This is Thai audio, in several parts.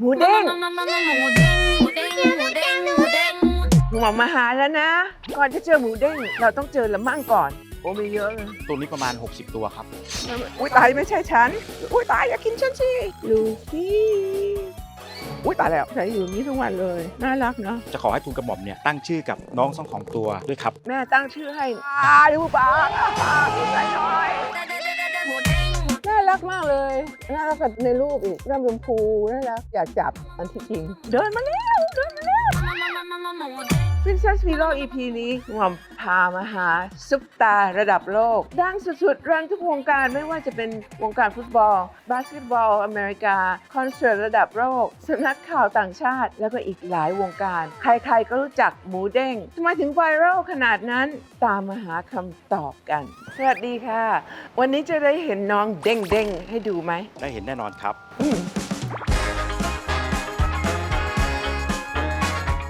หมูเด้งหมูเด้งหมูเด้งหมูเด้งหมูเด้งหมอมาหาแล้วนะ ก่อนจะเจอหมูเด้งเราต้องเจอละมั่งก่อน โอ้มีเยอะเลยตัวนี้ประมาณ 60 ตัวครับอุ้ยตายไม่ใช่ฉัน อุ้ยตายอย่ากินฉันสิลูฟี่อุ้ยตายแล้วใช้อยู่นี้ทุกวันเลย น่ารักเนาะจะขอให้ทูลกระหม่อมเนี่ยตั้งชื่อกับน้องทั้งของตัวด้วยครับ แม่ตั้งชื่อให้อ่าดูป้ากอ่าดูใจหน่อย รักมากเลยน่ารักกับในรูปอีกน่าชมพูน่ารักอยากจับอันที่จริง เดินมาแล้วเดินมา เด้ง Princess Hero EP นี้หม่อมพามาหาซุปตาระดับโลก ดังสุดๆแรงทุกวงการไม่ว่าจะเป็นวงการฟุตบอล บาสเกตบอล อเมริกา คอนเสิร์ตระดับโลกสำนักข่าวต่างชาติ แล้วก็อีกหลายวงการ ใครๆก็รู้จักหมูเด้งทำไมถึงไวรัลขนาดนั้นตามมาหาคำตอบกัน สวัสดีค่ะ วันนี้จะได้เห็นน้องเด้งๆให้ดูไหมได้เห็นแน่นอนครับ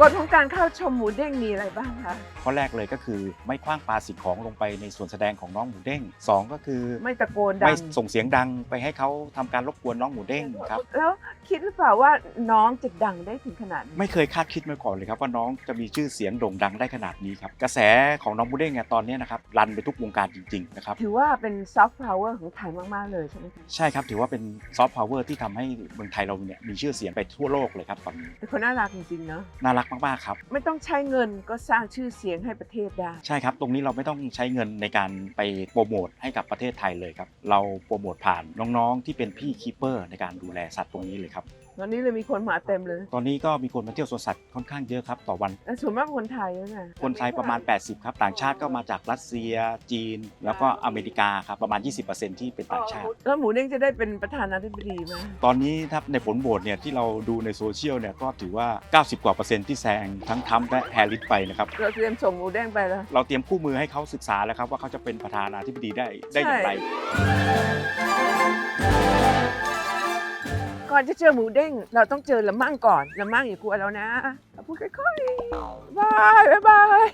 กฎของการเข้าชมหมูเด้งมีอะไรบ้างคะ ข้อแรกเลยก็คือไม่คว้างปาสิ่งของลงไปในส่วนแสดงของน้องหมูเด้งสองก็คือไม่ตะโกนดัไม่งส่งเสียงดังไปให้เขาทำการรบกวนน้องหมูเด้งครับ แล้วคิดหรือเปล่าว่าน้องจะดังได้ถึงขนาดนี้ ไม่เคยคาดคิดมาก่อนเลยครับว่าน้องจะมีชื่อเสียงโด่งดังได้ขนาดนี้ครับกระแสของน้องหมูเด้งเนี่ยตอนเนี้ยนะครับรันไปทุกวงการจริงๆนะครับถือว่าเป็นซอฟต์พาวเวอร์ของไทยมากๆเลยใช่ไหมคะใช่ครับถือว่าเป็นซอฟต์พาวเวอร์ที่ทำให้เมืองไทยเราเนี่ยมีชื่อเสียงไปทั่วโลกเลยครับตอนนี้แต่คนน่ารักจริงๆเนาะ น่ารักมากๆครับไม่ต้องใช้เงินก็สร้างชื่อเสียงให้ประเทศได้ ใช่ครับ ตรงนี้เราไม่ต้องใช้เงินในการไปโปรโมทให้กับประเทศไทยเลยครับ เราโปรโมทผ่านน้องๆ ที่เป็นพี่คีเปอร์ในการดูแลสัตว์ตรงนี้เลยครับ ตอนนี้เลยมีคนมาเต็มเลยตอนนี้ก็มีคนมาเที่ยวสวนสัตว์ค่อนข้างเยอะครับต่อวันแต่ส่วนมากคนไทยนะ คนไทยประมาณ 80 ครับ ต่างชาติก็มาจากรัสเซีย จีน แล้วก็อเมริกาครับประมาณ 20%ที่เป็นต่างชาติ แล้วหมูเด้งจะได้เป็นประธานาธิบดีไหมตอนนี้ครับในผลโหวตเนี่ยที่เราดูในโซเชียลเนี่ยก็ถือว่า 90 กว่าเปอร์เซ็นต์ที่แซงทั้งทรัมป์และแฮร์ริสไปนะครับเราเตรียมส่งหมูเด้งไปแล้ว เราเตรียมคู่มือให้เขาศึกษาแล้วครับว่าเขาจะเป็นประธานาธิบดีได้ได้อย่างไรก่ อนจะเจอหมูเด้ง เราต้องเจอละมั่งก่อนละมั่งอย่ากลัวแล้วนะเราพูดค่อยๆบายบายบาย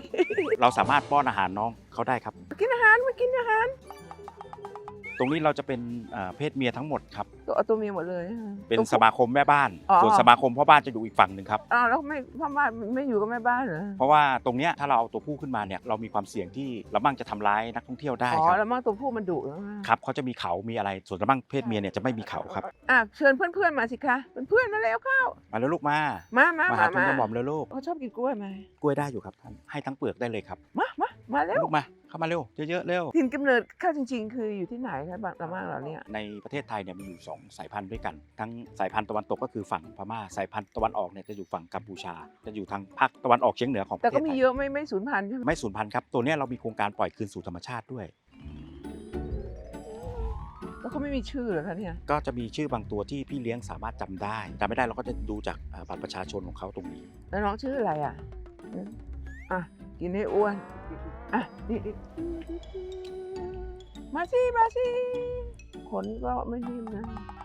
เราสามารถป้อนอาหารน้องเขาได้ครับมากินอาหารมากินอาหารต รงนี้เราจะเป็นเอ่อเพศเมียทั้งหมดครับ ตัวเอาตัวเมียหมดเลยเป็นตัวผู้สมาคมแม่บ้าน อ๋อ ส่วนสมาคมพ่อบ้านจะอยู่อีกฝั่งหนึ่งครับ อ้าวแล้วไม่พ่อบ้านไม่อยู่กับแม่บ้านเหรอเพราะว่าตรงเนี้ยถ้าเราเอาตัวผู้ขึ้นมาเนี่ยเรามีความเสี่ยงที่ละมั่งจะทำร้ายนักท่องเที่ยวได้อ๋อครับแล้วมั่งตัวผู้มันดุแล้วนะครับเขาจะมีเขามีอะไรส่วนละมั่งเพศเมียเนี่ยจะไม่มีเขาครับอะเชิญเพื่อนๆมาสิคะเพื่อนๆมาแล้วเข้ามาแล้วลูกมามามามามาหาทุนมากระหม่อมแล้วลูกเขาชอบกินกล้วยไหมกล้วยได้อยู่ครับท่านให้ทั้งเปลือกได้เลยครับ มามา มาเร็ว ลูกมาเข้ามาเร็วเยอะๆเร็ว ถิ่นกำเนิดข้าวจริง ๆ คืออยู่ที่ไหนคะบางละมั่งเหล่าเนี้ยในประเทศไทยเนี่ยมีอยู่สองสายพันธุ์ด้วยกัน ทั้งสายพันธุ์ตะวันตกก็คือฝั่งพม่า สายพันธุ์ตะวันออกเนี่ยจะอยู่ฝั่งกัมพูชา จะอยู่ทางภาคตะวันออกเฉียงเหนือของประแต่เทก็ศไทมียเยอะไม่ไม่สูญพันธุ์ใช่ไหมไม่สูญพันธุ์ครับ ตัวเนี้ยเรามีโครงการปล่อยคืนสู่ธรรมชาติด้วย แล้วเขาไม่มีชื่อเหรอคะเนี่ยก็จะมีชื่อบางตัวที่พี่เลี้ยงสามารถจำได้จำไม่ได้เราก็จะดูจากเอ่อบัตรประชาชนของเขาตรงนี้ แล้วน้องชื่ออะไรอะอืมอะ กินให้อ้วน อะนี่นี่มาสิมาสิขนก็ไม่นิ่มนะ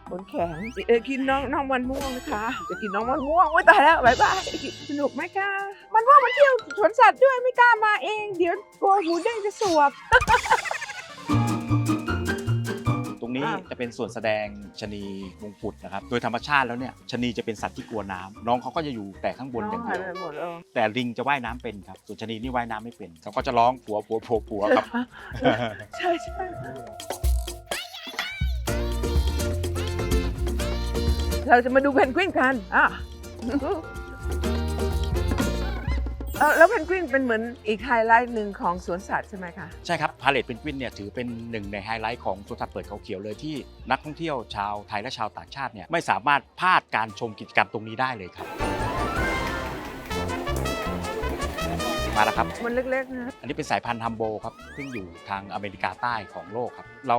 ขนแข็งเออกินน้องน้องมันม่วงนะคะ จะกินน้องมันม่วงโอ้ยตายแล้วบายบายสนุกไหมคะ มันว่ามาเที่ยวสวนสัตว์ด้วยไม่กล้ามาเอง เดี๋ยวกลัวหูเด้งจะสวบ นี้อ่าจะเป็นส่วนแสดงชะนีมงกุฎนะครับ โดยธรรมชาติแล้วเนี่ยชะนีจะเป็นสัตว์ที่กลัวน้ำน้องเขาก็จะอยู่แต่ข้างบนอย่างหาเดียยวไปหมดแล้วแต่ลิงจะว่ายน้ำเป็นครับ ส่วนชะนีนี่ว่ายน้ำไม่เป็น เขาก็จะร้องผัวผัวผัวผัวครับ ใช่ใช่เราจะมาดูเพนกวินกันอะ เออแล้วเพนกวินเป็นเหมือนอีกไฮไลท์หนึ่งของสวนสัตว์ใช่ไหมคะ ใช่ครับพาเลตเพนกวินเนี่ยถือเป็นหนึ่งในไฮไลท์ของสวนสัตว์เปิดเขาเขียวเลยที่นักท่องเที่ยวชาวไทยและชาวต่างชาติเนี่ยไม่สามารถพลาดการชมกิจกรรมตรงนี้ได้เลยครับ มาแล้วครับ มันเล็กๆนะอันนี้เป็นสายพันธุ์ฮัมโบครับซึ่งอยู่ทางอเมริกาใต้ของโลกครับ เรา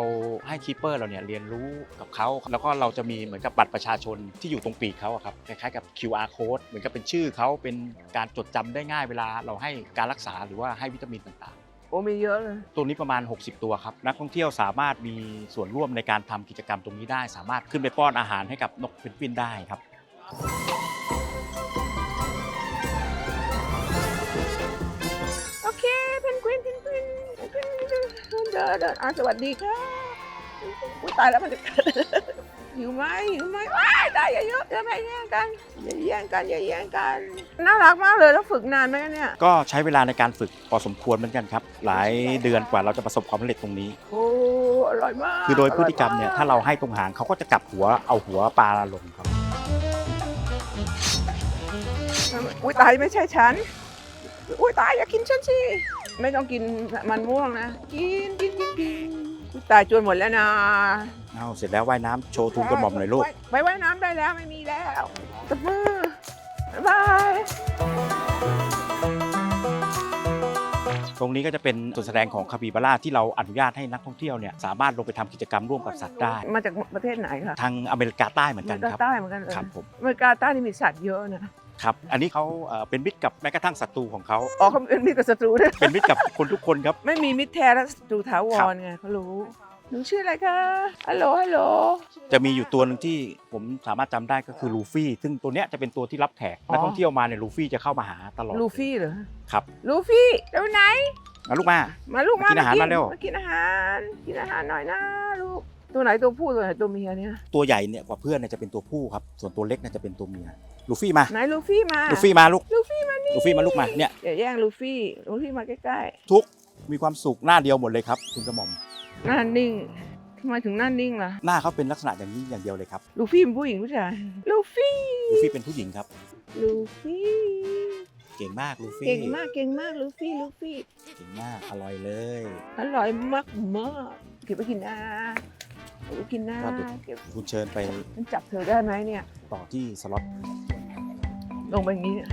ให้คีเปอร์เราเนี่ยเรียนรู้กับเขา แล้วก็เราจะมีเหมือนกับบัตรประชาชนที่อยู่ตรงปีกเขาอะครับ คล้ายๆกับ QR code เหมือนกับเป็นชื่อเขาเป็นการจดจำได้ง่ายเวลาเราให้การรักษาหรือว่าให้วิตามินต่างโอ้มีเยอะเลยๆตัวนี้ประมาณ 60 ตัวครับ นักท่องเที่ยวสามารถมีส่วนร่วมในการทำกิจกรรมตรงนี้ได้ สามารถขึ้นไปป้อนอาหารให้กับนกเพนกวินได้ครับ วินเพนกวินเพนกวินเดินเดินอะสวัสดีค่ะอุ้ยตายแล้วมันจะหิวไหมหิวไหมว้ายตายอย่าเยอะอย่าไปแย่งกันอย่าแย่งกันอย่าแย่งกัน น่ารักมากเลยแล้วฝึกนานไหมเนี่ยก็ใช้เวลาในการฝึกพอสมควรเหมือนกันครับ หลายเดือนกว่าเราจะประสบความสำเร็จตรงนี้ โอ้อร่อยมากคือโดยพฤติกรรมเนี่ยถ้าเราให้ตรงหางเขาก็จะกลับหัวเอาหัวปลาลงครับอุ้ยตายไม่ใช่ฉันอุ้ยตายอย่ากินฉันสิ ไม่ต้องกินมันม่วงนะ กินกินกินกินอุ๊ยตายจนหมดแล้วนะเอาเสร็จแล้วว่ายน้ำโชว์ทุนกระหม่อมหน่อยลูก ไปว่ายน้ำได้แล้วไม่มีแล้วตบมือบ๊ายบาย ตรงนี้ก็จะเป็นส่วนแสดงของคาปิบาร่าที่เราอนุญาตให้นักท่องเที่ยวเนี่ยสามารถลงไปทำกิจกรรมร่วมกับสัตว์ได้ มาจากประเทศไหนคะทางอเมริกาใต้เหมือนอกัเมนริกาครับ ใต้เหมือนกันเลยครับผม อเมริกาใต้นี่มีสัตว์เยอะนะ ครับ อันนี้เขาเอ่อเป็นมิตรกับแม้กระทั่งศัตรูของเขา อ๋อเขาเป็นมิตรกับศัตรูด้วย เป็นมิตรกับคนทุกคนครับ ไม่มีมิตรแท้และศัตรูถาวครับรไงเขารู้ หนูชื่ออะไรคะ ฮัลโหล ฮัลโหล จะมีอยู่ตัวหนึ่งที่ผมสามารถจำได้ก็คือลูฟี่ ซึ่งตัวเนี้ยจะเป็นตัวที่รับแขกนักท่องเที่ยวมาเนี่ยลูฟี่จะเข้ามาหาตลอดลูฟี่เหรอ ครับลูฟี่เดี๋ยวไหน มาลูกมา มาลูกมามากินอาหารมาเร็ว มากินอาหาร กินอาหารหน่อยนะลูก ตัวไหนตัวผู้ตัวไหนตัวเมียเนี่ยตัวใหญ่เนี่ยกว่าเพื่อนเนี่ยจะเป็นตัวผู้ครับ ส่วนตัวเล็กเนี่ยจะเป็นตัวเมีย ลูฟี่มา ไหนลูฟี่มาลูฟี่มาลูก ลูฟี่มานี่ลูฟี่มาลูกมาเนี่ย อย่าแย่งลูฟี่ลูฟี่มาใกล้ทุกมีความสุขหน้าเดียวหมดเลยครับคุณกระหม่อม ๆหน้านิ่งทำไมถึงหน้านิ่งล่ะ หน้าเขาเป็นลักษณะอย่างนี้อย่างเดียวเลยครับ ลูฟี่เป็นผู้หญิงผู้ชายลูฟี่ลูฟี่เป็นผู้หญิงครับ ลูฟี่เก่งมากลูฟี่ เก่งมากเก่งมากลูฟี่ลูฟี่เก่งมากอร่อยเลย อร่อยมากมากเก็บไปกินนะเก็บไปกินนะครับเดี๋ยวเก็บคุณเชิญไปฉันจับเธอได้ไหมเนี่ย ต่อที่สล็อตลงไปอย่างนี้เนี่ย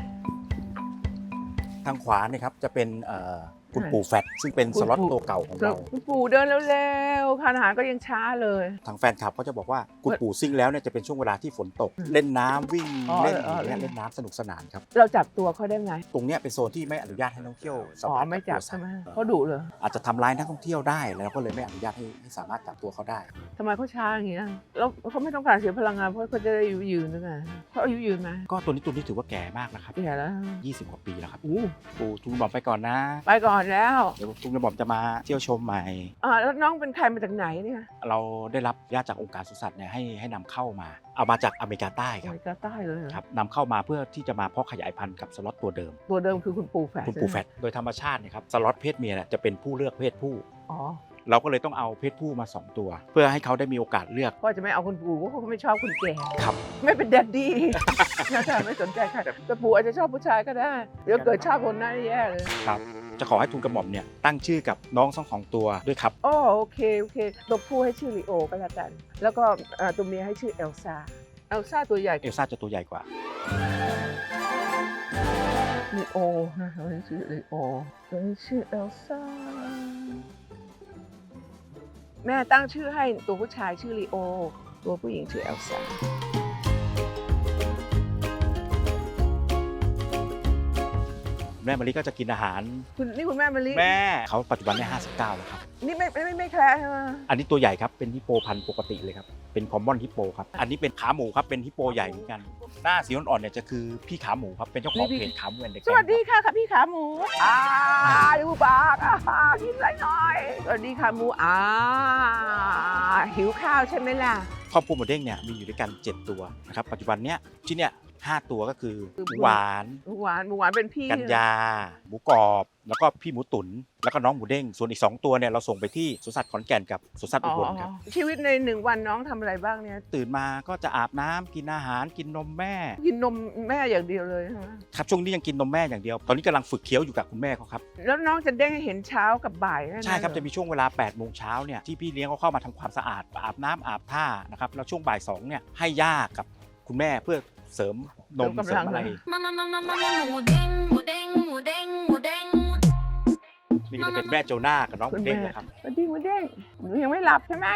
ทางขวาเนี่ยครับจะเป็นเอ่อ คุณไหนปู่แฟตซึ่งเป็นคุณสล็อตปู่ตัวเก่าของเรา คุณปู่เดินเร็วๆทานอาหารก็ยังช้าเลย ทางแฟนคลับก็จะบอกว่าคุณปู่ซิ่งแล้วเนี่ยจะเป็นช่วงเวลาที่ฝนตก เล่นน้ำวิ่งอ๋อเล่นอ๋ออย่างเงี้ยเล่นเล่นน้ำสนุกสนานครับ เราจับตัวเขาได้ไหมตรงเนี้ยเป็นโซนที่ไม่อนุญาตให้นักท่องเที่ยวสัมอ๋อผัสไม่จับกับตัวสัใช่ตว์ไหมเขาดุเลย อาจจะทำร้ายนักท่องเที่ยวได้แล้วก็เลยไม่อนุญาตให้ให้สามารถจับตัวเขาได้ทำไมเขาช้าอย่างนี้นะแล้วเขาไม่ต้องการเสียพลังงานเพราะเขาจะได้อายุยืนนึกไงเขาอายุยืนไหมก็ตัวนี้ตัวนี้ถือว่าแก่มากนะครับแก่แล้ว20กว่าปีแล้วครับอู้ปู่ทุนบอกไปก่อนนะ ไปก่อนแล้วเดี๋ยวทุนกระบอกจะมาเที่ยวชมใหม่ อ่าแล้วน้องเป็นใครมาจากไหนเนี่ยเราได้รับญาติจากองค์การสวนสัตว์เนี่ยให้ให้นำเข้ามา เอามาจากอเมริกาใต้อคเมรับริกาใต้เลยเหรอครับนำเข้ามาเพื่อที่จะมาเพาะขยายพันธุ์กับสล็อตตัวเดิม ตัวเดิมคือคุณปู่แฝดคุณปูแฟตโดยธรรมชาติเนี่ยครับสล็อตเพศเมียเนี่ยจะเป็นผู้เลือกเพศผู้ อ๋อเราก็เลยต้องเอาเพศผู้มา 2 ตัว เพื่อให้เขาได้มีโอกาสเลือกพ่อจะไม่เอาคุณปู่เพราะเขาไม่ชอบคุณแก่ครับ ไม่เป็นแดดดี้ นะคะไม่สนใจใครแต่ปู่อาจจะชอบผู้ชายก็ได้ เดี๋ยวเกิดชอบคนนั้นแย่เลย ครับ จะขอให้ทุนกระหม่อมเนี่ยตั้งชื่อกับน้องทั้งของตัวด้วยครับ อ๋อโอเคโอเคตัวผู้ให้ชื่อลีโอก็แล้วกัน แล้วก็เอ่อตัวเมียให้ชื่อเอลซ่าเอลซ่าตัวใหญ่เอลซ่าจะตัวใหญ่กว่าลีโอนะตัวนี้ชื่อลีโอตัวนี้ชื่อเอลซ่าแม่ตั้งชื่อให้ตัวผู้ชายชื่อลีโอ ตัวผู้หญิงชื่อเอลซ่า แม่มะลิก็จะกินอาหาร คุณนี่คุณแม่มะลิแม่เขาปัจจุบันเนี่ย59แล้วครับ นี่ไม่ไม่ไม่ไม่แคร์ใช่ไหมอันนี้ตัวใหญ่ครับ เป็นฮิปโปพันธุ์ปกติเลยครับ เป็นคอมมอนฮิปโปครับ อันนี้เป็นขาหมูครับ เป็นฮิปโปใหญ่เหมือนกัน หน้าสีอ่อนๆเนี่ยจะคือพี่ขาหมูครับ เป็นเจ้าของเพจขาหมูแอนเด็กสวัสดีค่ะค่ะพี่ขาหมูอ่าดูปากอ่ากินอะไรหน่อยสวัสดีค่ะหมูอ่าหิวข้าวใช่ไหมล่ะ ครอบครัวหมูเด้งเนี่ยมีอยู่ด้วยกัน 7 ตัวนะครับ ปัจจุบันเนี้ยที่เนี่ย ห้าตัวก็คือหมูหวาน หมูหวานหมูหวานเป็นพี่กันยาหมูกรอบ แล้วก็พี่หมูตุ๋นแล้วก็น้องหมูเด้ง ส่วนอีก 2 ตัวเนี่ยเราส่งไปที่สวนสัตว์ขอนแก่นกับสวนสัตว์อ๋อุอบลครับ ชีวิตในหนึ่งวันน้องทำอะไรบ้างเนี่ย ตื่นมาก็จะอาบน้ำกินอาหารกินนมแม่ กินนมแม่อย่างเดียวเลยใช่ไหมครับช่วงนี้ยังกินนมแม่อย่างเดียว ตอนนี้กำลังฝึกเคี้ยวอยู่กับคุณแม่เขาครับ แล้วน้องจะเด้งให้เห็นเช้ากับบ่ายแนั้นใช่ครับ เหอจะมีช่วงเวลา8โมงเช้าเนี่ยที่พี่เลี้ยงเขาเข้ามาทำความสะอาดอาบน้ำอาบท่านะครับแล้วช่วงบ่าย2เนี่ยให้ย่ากับคุณแม่เพื่อ เสริมนมเสริมอะไร Mama, mama, mama, mudeng, mudeng, mudeng, mudeng. นี่ก็จะเป็นแม่โจนากับน้องหมูเด้งนะครับสวัสดีหมูเด้งหนูยังไม่หลับใช่ไหม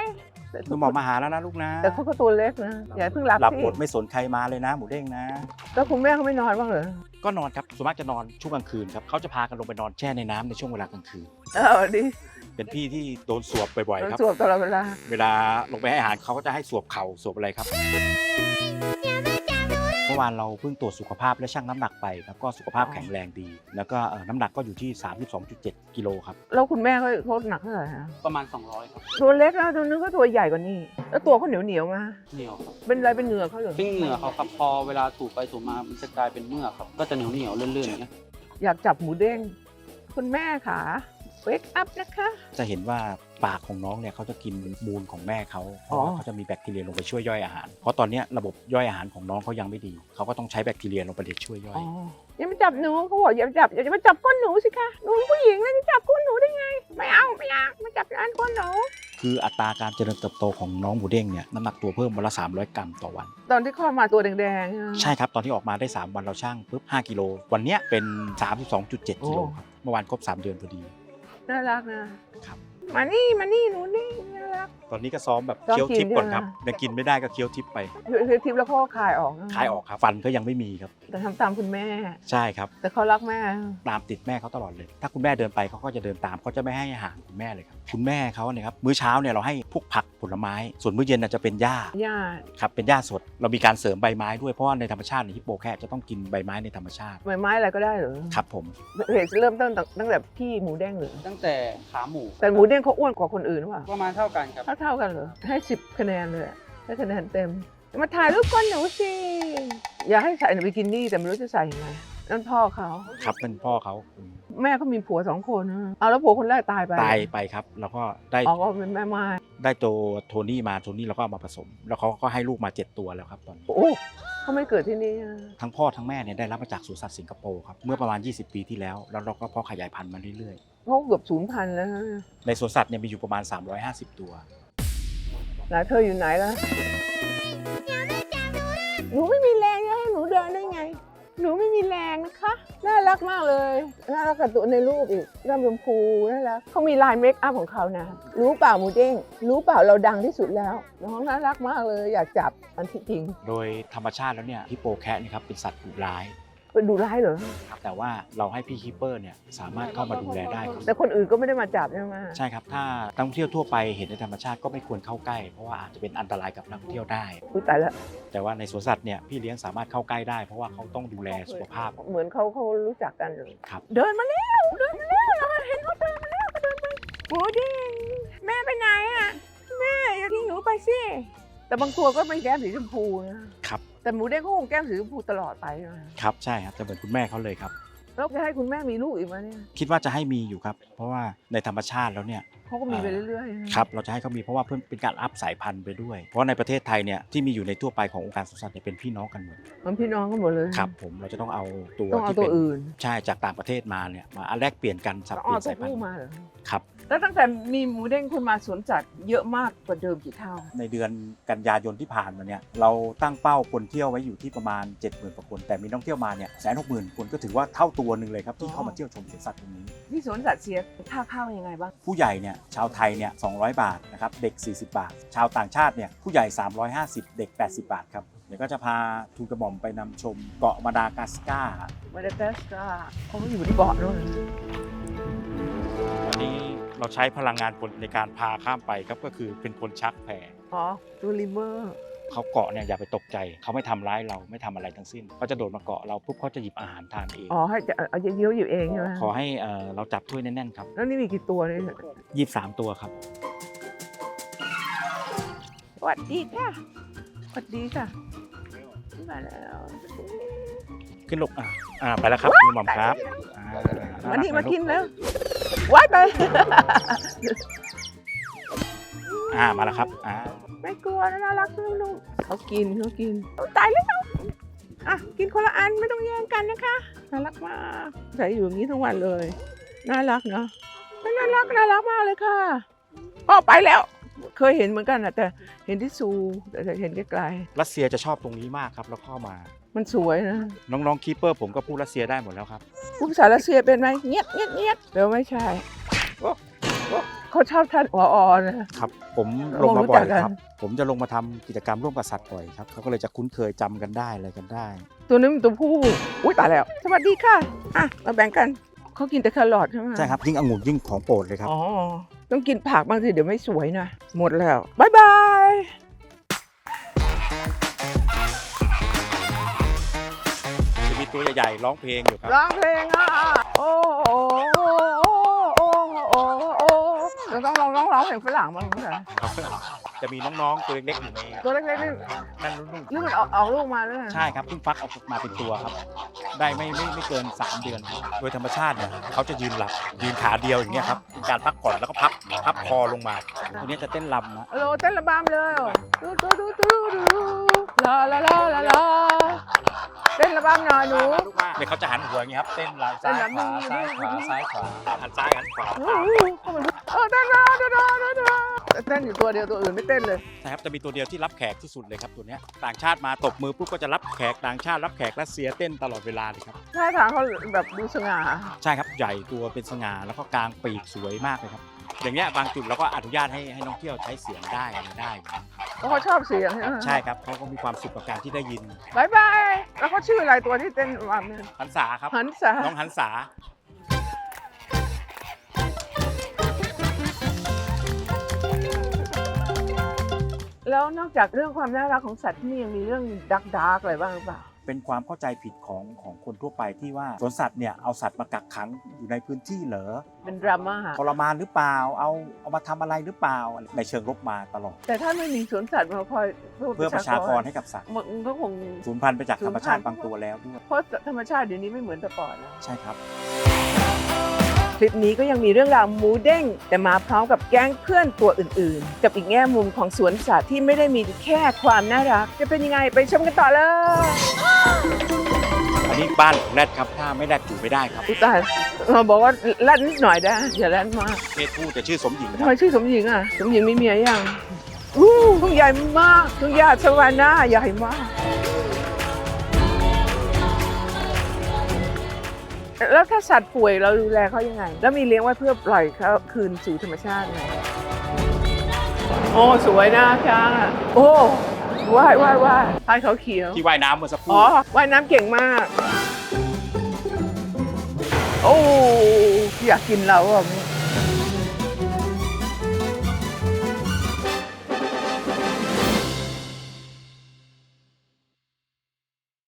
แต่หนูหมอมาหาแล้วนะลูกนะ แต่เขาก็ตัวเล็กนะอย่าเพิ่งหลับหลับสิหมดไม่สนใครมาเลยนะหมูเด้งนะ แล้วคุณแม่เขาไม่นอนบ้างเหรอก็นอนครับส่วนมากจะนอนช่วงกลางคืนครับเขาจะพากันลงไปนอนแช่ในน้ำในช่วงเวลากลางคืนเออดีเป็นพี่ที่โดนสวบบ่อยๆครับสวบตลอดเวลา เวลาลงไปให้อาหารเขาก็จะให้สวบเข่าสวบอะไรครับ เมื่ออวานเราเพิ่งตรวจสุขภาพและชั่งน้ำหนักไปครับก็สุขภาพอ๋อแข็งแรงดี แล้วก็เอ่อน้ำหนักก็อยู่ที่ 32.7 กิโลครับ แล้วคุณแม่เขาเขาหนักเท่าไหร่ฮะประมาณ 200ครับตัวเล็กนะตัวนึงก็ตัวใหญ่กว่านี้แล้วตัวเขาเหนียวเหนียวๆมาเหนียวครับเป็นอะไรเป็นเหงื่อเขาเหรอปิ้งเหงื่อเขาครับพอเวลาถูไปถูมามันจะกลายเป็นเมือกครับ ก็จะเหนียวเหนียวๆลื่นๆอย่างเงี้ยอยากจับหมูเด้งคุณแม่ขาเวกอัพนะคะ จะเห็นว่า ปากของน้องเนี่ยเขาจะกินมูลของแม่เขาเพราะว่าเขาจะมีแบคทีเรียลงไปช่วยย่อยอาหาร เพราะตอนเนี้ยระบบย่อยอาหารของน้องเขายังไม่ดีเขาก็ต้องใช้แบคทีเรียลงไปช่วยย่อยอ๋ออย่ามาจับหนูเขาบอกอย่ามาจับอย่ามาจับก้นหนูสิคะหนูเป็นผู้หญิงแล้วจะจับก้นหนูได้ไง ไม่เอาไม่อยากมาจับร้านก้นหนู คืออัตราการเจริญเติบโตของน้องหมูเด้งเนี่ยน้ำหนักตัวเพิ่มวันละ 300 กรัมต่อวัน ตอนที่คลอดมาตัวแดงๆไหมใช่ครับตอนที่ออกมาได้ 3 วันเราช่างปุ๊บ5กิโลวันเนี้ยเป็น 32.7กิโลครับเมื่อวานครบ 3 เดือนพอดี น่ารักนะครับ มานี่มานี่หนูนี่น่ารัก ตอนนี้ก็ซ้อมแบบซ้อมเคี้ยวทิปก่อนครับกินใช่ไหม ยังกินไม่ได้ก็เคี้ยวทิปไป คือคือทิปแล้วเขาก็คายออกนะคายออกครับ ฟันก็ยังไม่มีครับ แต่ทำตามคุณแม่ ใช่ครับ แต่เขารักแม่ ตามติดแม่เขาตลอดเลย ถ้าคุณแม่เดินไปเขาก็จะเดินตามเขาจะไม่ให้อาหารคุณแม่เลยครับ คุณแม่เขาเนี่ยครับมื้อเช้าเนี่ยเราให้พวกผักผลไม้ ส่วนมื้อเย็นน่ะจะเป็นหญ้าญาติครับเป็นหญ้าสด เรามีการเสริมใบไม้ด้วยเพราะว่าในธรรมชาติเนี่ยฮิปโปแค่จะต้องกินใบไม้ในธรรมชาติใบไม้อะไรก็ได้เหรอครับผมเหตุเริ่มต้นตั้งตั้งแต่พี่หมูเด้งเหรอตั้งแต่ขาหมูแต่หมูเด้งเขาอ้วนกว่าคนอื่นหรือเปล่าประมาณเท่ากันครับ เท่าเท่าๆกันเหรอให้สิบคะแนนเลยอะให้คะแนนเต็ม มาถ่ายรูปก้นหนูสิอยากให้ใส่ในบิกินี่แต่ไม่รู้จะใส่ยังไงนั่นพ่อเขา ครับเป็นพ่อเขาแม่ เขามีผัวสองคนนะเอาแล้วผัวคนแรกตายไปตายไปครับ แล้วก็ได้อ๋อก็เป็นแม่ไม้ได้ตัวโทนี่มาโทนี่เราก็เอามาผสม แล้วเขาก็ให้ลูกมา7ตัวแล้วครับตอนนี้โอ้เขาไม่เกิดที่นี่อะทั้งพ่อทั้งแม่เนี่ยได้รับมาจากสวนสัตว์สิงคโปร์ครับเมื่อประมาณ 20 ปีที่แล้ว แล้วเราก็เพาะขยายพันธุ์มาเรื่อยเขาเกือบศูนย์พันธุ์แล้วนะๆ ในสวนสัตว์เนี่ยมีอยู่ประมาณ 350 ตัว ไหนเธออยู่ไหนล่ะหนูไม่มี หนูไม่มีแรงนะคะ น่ารักมากเลย น่ารักกับตัวในรูปอีกร่ำชมพูน่ารักเขามีลายเมคอัพของเขานะ รู้เปล่าหมูเด้ง รู้เปล่าเราดังที่สุดแล้ว น้องน่ารักมากเลย อยากจับอันที่จริง โดยธรรมชาติแล้วเนี่ยฮิปโปแคะนี่ครับเป็นสัตว์ดุร้าย เป็นดูร้ายเหรอครับแต่ว่าเราให้พี่ฮิปเปอร์เนี่ยสามารถเข้ามาดูแลได้ครับแต่คนอื่นก็ไม่ได้มาจับใช่ไหมใช่ครับ ถ้านักท่องเที่ยวทั่วไปเห็นในธรรมชาติก็ไม่ควรเข้าใกล้ เพราะว่าอาจจะเป็นอันตรายกับนักท่องเที่ยวได้ อุ้ยตายแล้วแต่ว่าในสวนสัตว์เนี่ยพี่เลี้ยงสามารถเข้าใกล้ได้ เพราะว่าเขาต้องดูแลสุขภาพ เหมือนเขาเขารู้จักกันเลยครับ เดินมาแล้วเดินมาแล้วเราเห็นเขาเดินมาแล้วก็เดินมาหมูเด้งแม่ไปไหนอะแม่อย่าทิ้งหนูไปสิแต่บางตัวก็เป็นแก้มสีชมพูนะครับ แต่หมูเด้งเขาคงแก้มสีชมพูตลอดไปใช่ไหมครับใช่ครับจะเหมือนคุณแม่เขาเลยครับ แล้วจะให้คุณแม่มีลูกอีกไหมเนี่ย คิดว่าจะให้มีอยู่ครับ เพราะว่าในธรรมชาติแล้วเนี่ย เขาก็มีไปเรื่อยๆนะครับเราจะให้เขามีเพราะว่าเพื่อเป็นการอัพสายพันธุ์ไปด้วย เพราะในประเทศไทยเนี่ยที่มีอยู่ในทั่วไปขององค์การสวนสัตว์เนี่ยเป็นพี่น้องกันหมดมันพี่น้องกันหมดเลยครับผมเราจะต้องเอาตัวต้องเอาที่ตัวเป็นอื่นใช่จากต่างประเทศมาเนี่ยมาแลกเปลี่ยนกันสับต้องเปลี่เอายนตัวสายพันผู้ธุ์มาเหรอครับแล้วตั้งแต่มีหมูเด้งคุณมาสวนสัตว์เยอะมากกว่าเดิมกี่เท่า ในเดือนกันยายนที่ผ่านมาเนี่ยเราตั้งเป้าคนเที่ยวไว้อยู่ที่ประมาณ 70,000กว่าคน แต่มีนักท่องเที่ยวมาเนี่ยแสนหกหมื่นคนก็ถือว่าเท่าตัวหนึ่งเลยครับที่เข้ามาเที่ยวชมสวนสัตว์ตรงนี้ที่สวนสัตว์เสียค่าเข้ายังไงบ้างผู้ใหญ่เนี่ยชาวไทยเนี่ย200 บาทนะครับเด็ก 40 บาท ชาวต่างชาติเนี่ยผู้ใหญ่ 350 เด็ก 80 บาทครับเดี๋ยวก็จะพาทูลกระหม่อมไปนำชมเกาะมาดากัสการ์มาดากัสการ์เขาก็อยู่ที่เกาะนู่นวันนี้เราใช้พลังงานคนในการพาข้ามไปครับก็คือเป็นคนชักแพอ๋อดูริเวอร์ เขาเกาะเนี่ยอย่าไปตกใจ เขาไม่ทำร้ายเราไม่ทำอะไรทั้งสิ้นเขาจะโดดมาเกาะเราปุ๊บเขาจะหยิบอาหารทานเองอ๋อให้จะเอาเยอะๆอยู่เองใช่ไหมขอให้เอ่อเราจับถ้วยแน่นๆครับแล้วนี่มีกี่ตัวเนี่ยยี่สามตัวครับสวัสดีค่ะสวัสดีค่ะมาแล้วขึ้นลงอ่าอ่าไปแล้วครับคุณหม่อมครับอ่ามานี่รัมาไหลูกินแล้วว้ายไปอ่ามาแล้วครับอ่า ไม่กลัวนะน่ารักนุ่มๆเขากินเขากินโอ้ตายแล้วอะกินคนละอันไม่ต้องแย่งกันนะคะน่ารักมากใส่อยู่อย่างนี้ทั้งวันเลย น่ารักเนาะน่ารักน่ารักมากเลยค่ะก็ไปแล้ว เคยเห็นเหมือนกันนะแต่เห็นที่ซูแต่เห็นไกลรัสเซียจะชอบตรงนี้มากครับ แล้วเข้ามา ๆมันสวยนะน้องๆคีเปอร์ผมก็พูดรัสเซียได้หมดแล้วครับพูดภาษารัสเซียเป็นไหมเงียบเงียบเงียบเดี๋ยวไม่ใช่ เขาชอบท่านหัวออนะ ครับผมลงมารู้บ่จัอกยกันครับ ผมจะลงมาทำกิจกรรมร่วมกับสัตว์บ่อยครับเขาก็เลยจะคุ้นเคยจำกันได้อะไรกันได้ ตัวนี้มันตัวผู้อุ้ยตายแล้ว สวัสดีค่ะอะมาแบ่งกันเขากินแต่แครอทใช่ไหมใช่ครับยิ่งองุ่นยิ่งของโปรดเลยครับอ๋อต้องกินผักบ้างสิเดี๋ยวไม่สวยนะหมดแล้วบ๊ายบายตัวใหญ่ๆร้องเพลงอยู่ครับร้องเพลงอะโอ้โอ้โอ้โอ้โอ้โอ้ เราต้องร้องร้องร้องเพลงฝรั่งบ้างเหรอจะมีน้องๆตัวเล็กๆอยู่ในตัวเล็กๆนี่นั่นรุ่นนี่มันออกออกลูกมาแล้วๆใช่ครับเพิ่งฟักออกมาเป็นตัวครับ ได้ไม่ไม่ไม่เกิน 3 เดือนครับโดยธรรมชาติเนี่ยเขาจะยืนหลับยืนขาเดียวอย่างเงี้ยครับเป็นการพักผ่อนแล้วก็พับพับคอลงมาตัวเนี้ยจะเต้นรำนะโลเต้นระบำเลยดูดูดูดูดูลาลาลาลาลา เต้นระบำหน่อยหนูเนี่ยเขาจะหันหัวอย่างเงี้ยครับ เต้นรำซ้ายขวาซ้ายขวาซ้ายขวาหันซ้ายหันขวาเออเต้นรอเต้นรอเต้นรอเต้นอยู่ตัวเดียวตัวอื่นไม่เต้นเลยใช่ครับจะมีตัวเดียวที่รับแขกที่สุดเลยครับตัวเนี้ยต่างชาติมาตบมือปุ๊บก็จะรับแขกต่างชาติรับแขกรัสเซียเต้นตลอดเวลาเลยครับ ท่าทางเขาแบบดูสง่า ใช่ครับใหญ่ตัวเป็นสง่าแล้วก็กลางปีกสวยมากเลยครับ อย่างเงี้ยบางจุดเราก็อนุญาตให้ให้นักท่องเที่ยวใช้เสียงได้อะไรได้ เพราะเขาชอบเสียงใช่ไหมใช่ครับเขาก็มีความสุขกับการที่ได้ยินบายบาย แล้วเขาชื่ออะไรตัวที่เต้นรำเนี่ยหันษาครับหันษาน้องหันษาแล้วนอกจากเรื่องความน่ารักของสัตว์ที่นี่ยังมีเรื่องดักดักอะไรบ้างหรือเปล่า เป็นความเข้าใจผิดของของคนทั่วไปที่ว่าสวนสัตว์เนี่ยเอาสัตว์มากักขังอยู่ในพื้นที่เหรอเป็นดราม่าทรมานหรือเปล่า เอาเอามาทำอะไรหรือเปล่าในเชิงลบมาตลอด แต่ถ้าไม่มีสวนสัตว์มาคอยเพื่อประชากรให้กับสัตว์มันก็คงสูญพันธุ์ไปจากธรรมชาติสูญพันธุ์บางตัวแล้วด้วยเพราะธรรมชาติเดี๋ยวนี้ไม่เหมือนแต่ก่อนแล้วใช่ครับคลิปนี้ก็ยังมีเรื่องราวหมูเด้ง แต่มาพร้อมกับแก๊งเพื่อนตัวอื่นๆ กับอีกแง่มุมของสวนสัตว์ที่ไม่ได้มีแค่ความน่ารัก จะเป็นยังไงไปชมกันต่อเลย อันนี้บ้านของแรดครับ ถ้าไม่แรดอยู่ไม่ได้ครับ อุยตายเราบอกว่าลั่นนิดหน่อยได้อย่าลั่นมากเพศผู้แต่ชื่อสมหญิงทำคไมรับชื่อสมหญิงอะ สมหญิงมีเมียยังอู้ทุ่งใหญ่มากทุ่งหญ้าสวานาใหญ่มากแล้วถ้าสัตว์ป่วยเราดูแลเขายังไง แล้วมีเลี้ยงไว้เพื่อปล่อยเขาคืนสู่ธรรมชาติไงโอ้ สวยนะช้างอะ โอ้ ว่ายว่ายว่ายพายเขาเขียว ที่ว่ายน้ำเมื่อสักครู่อ๋อว่ายน้ำเก่งมาก โอ้ อยากกินเราอะ